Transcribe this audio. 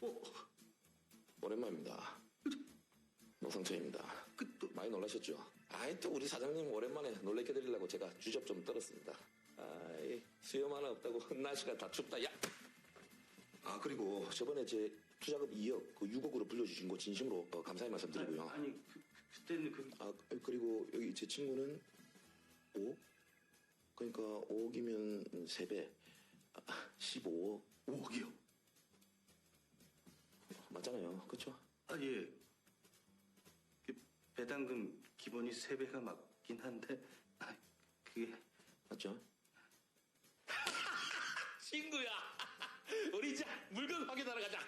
어, 오랜만입니다. 노성철입니다. 그, 또, 많이 놀라셨죠? 아이, 또 우리 사장님 오랜만에 놀래켜 드리려고 제가 주접 좀 떨었습니다. 아이, 수염 하나 없다고 날씨가 다 춥다. 야! 아, 그리고 저번에 제 투자금 2억, 그 6억으로 불려주신 거 진심으로 어, 감사의 말씀 드리고요. 아니, 그, 그때는 그, 아, 그리고 여기 제 친구는 5? 그러니까 5억이면 3배. 아, 15억. 5억이요. 맞잖아요. 그쵸? 아, 예. 그 배당금 기본이 3배가 맞긴 한데, 아, 그게. 맞죠? 친구야! 우리 이제 물건 확인하러 가자!